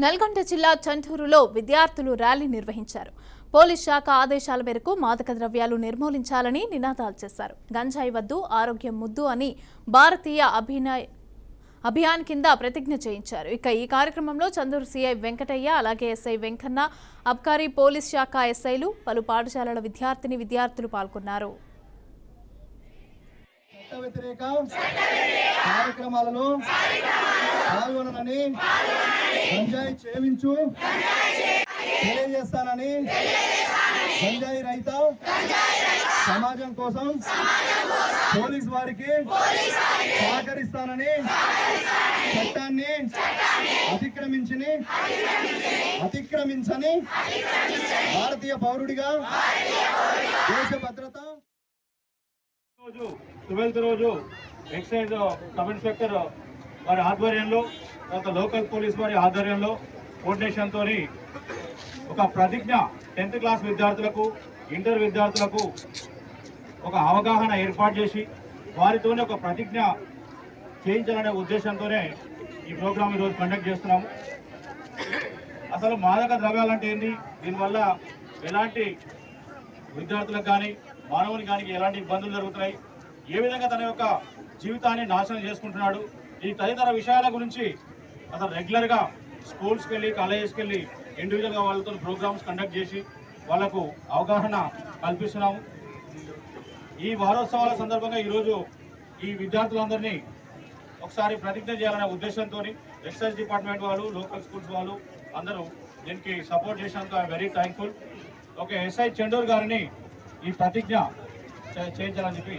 నల్గొండ జిల్లా చంటూరులో విద్యార్థులు ర్యాలీ నిర్వహించారు. పోలీస్ శాఖ ఆదేశాల మేరకు మాదక ద్రవ్యాలు నిర్మూలించాలని నినాదాలు చేశారు. గంజాయి వద్దు ఆరోగ్యం ముద్దు అని భారతీయ అభినయ అభియాన్ కింద ప్రతిజ్ఞ చేయించారు. ఇక ఈ కార్యక్రమంలో చందూరు సీఐ వెంకటయ్య అలాగే ఎస్ఐ వెంకన్న అబ్కారీ పోలీస్ శాఖ ఎస్ఐలు పలు పాఠశాలల విద్యార్థిని విద్యార్థులు పాల్గొన్నారు. చట్ట వ్యతిరేక. కార్యక్రమాలలో పాల్గొనని గంజాయి చేయించు తెలియజేస్తానని గంజాయి రైత సమాజం కోసం పోలీస్ వారికి సహకరిస్తానని చట్టాన్ని అతిక్రమించని అతిక్రమించని భారతీయ పౌరుడిగా దేశ భద్రత రోజు ట్వెల్త్ రోజు ఎక్సైజ్ సబ్ ఇన్స్పెక్టర్ వారి ఆధ్వర్యంలో తర్వాత లోకల్ పోలీస్ వారి ఆధ్వర్యంలో కోఆర్డినేషన్తో ఒక ప్రతిజ్ఞ టెన్త్ క్లాస్ విద్యార్థులకు ఇంటర్ విద్యార్థులకు ఒక అవగాహన ఏర్పాటు చేసి వారితోనే ఒక ప్రతిజ్ఞ చేయించాలనే ఉద్దేశంతోనే ఈ ప్రోగ్రాం ఈరోజు కండక్ట్ చేస్తున్నాము. అసలు మాదక ద్రవ్యాలంటే ఏంటి? దీనివల్ల ఎలాంటి విద్యార్థులకు కానీ మానవునికి కానీ ఎలాంటి ఇబ్బందులు జరుగుతున్నాయి? ఏ విధంగా తన యొక్క జీవితాన్ని నాశనం చేసుకుంటున్నాడు? ఈ తదితర విషయాల గురించి అతను రెగ్యులర్గా స్కూల్స్కి వెళ్ళి కాలేజెస్కి వెళ్ళి ఇండివిజువల్గా వాళ్ళతో ప్రోగ్రామ్స్ కండక్ట్ చేసి వాళ్ళకు అవగాహన కల్పిస్తున్నాము. ఈ వారోత్సవాల సందర్భంగా ఈరోజు ఈ విద్యార్థులందరినీ ఒకసారి ప్రతిజ్ఞ చేయాలనే ఉద్దేశంతో ఎక్సైజ్ డిపార్ట్మెంట్ వాళ్ళు లోకల్ స్కూల్స్ వాళ్ళు అందరూ దీనికి సపోర్ట్ చేసినందుకు I'm very thankful. Okay SI Chendur garu ఈ ప్రతిజ్ఞ చేయించాలని చెప్పి